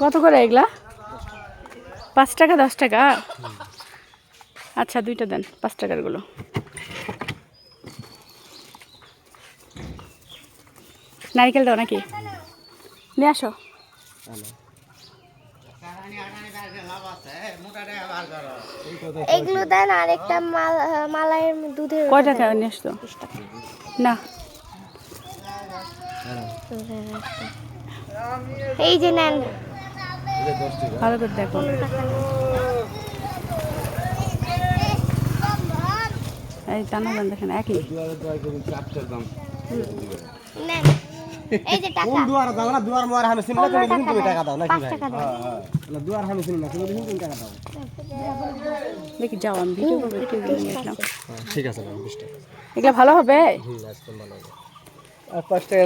কত করে এগুলা? পাঁচ টাকা দশ টাকা? আচ্ছা দুইটা দেন পাঁচ টাকারগুলো নারকেল দাও নাকি? নিয়ে আসো। এগুলো দেন আর একটা মাল- মালাইয়ের দুধের কয় টাকা নিয়ে আসতো না। এই যে নেন। ভালো করে দেখো। এই টানা দাম দেখেন একই। নেন এই দুয়ার দাও না দুয়ার মোয়ার হামে সিনেমা তুমি তুমি টাকা দাও দেন নাকি পাঁচ ভাই? না দুয়ার হামে সিনেমা তুমি তুমি টাকা দাও। দেখি যাও আমি ভিডিও করব একটু নিয়ে আসলাম। ঠিক আছে ম্যাম 20 টাকা। এগুলো ভালো হবে? হুম আজকে ভালো হবে। আর 5 টাকা